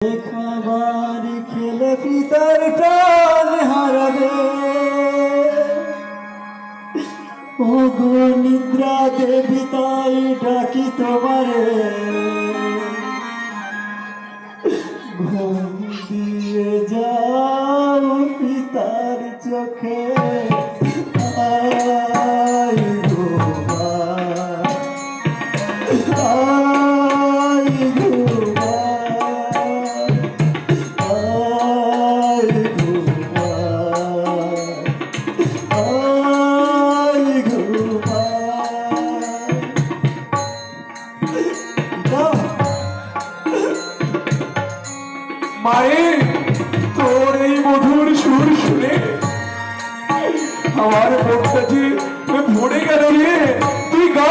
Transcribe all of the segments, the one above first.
খাবার খেলে পিতার প্রাণ হারাবে। ও গো নিদ্রা দেবী, তাই ডাকি তোমারে। ঘুম দিয়ে যাও মায়ের তোর এই মধুর সুর শুনে আমার মনটা যে ভরে গেল রে। তুই গা।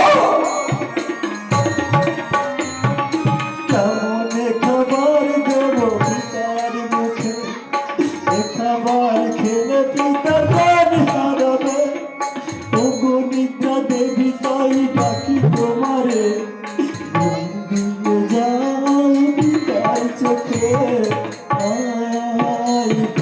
কেমন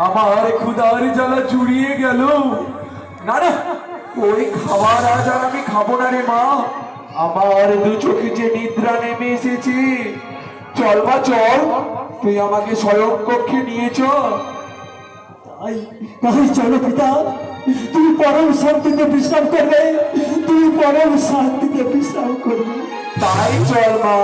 আমার ক্ষুদার জ্বালা জুড়িয়ে গেল। না না ওই খাবার আজ আর আমি খাব না রে মা। আমার দু চোখে যে নিদ্রা নেমে এসেছে। চল বা চল। তুই আমাকে স্বয়ং কক্ষে নিয়ে চল। তাই তাই চলো পিতা। তুই পরম শান্তিতে বিশ্রাম করবে। তুই পরম শান্তিতে বিশ্রাম করবে। তাই চল মা।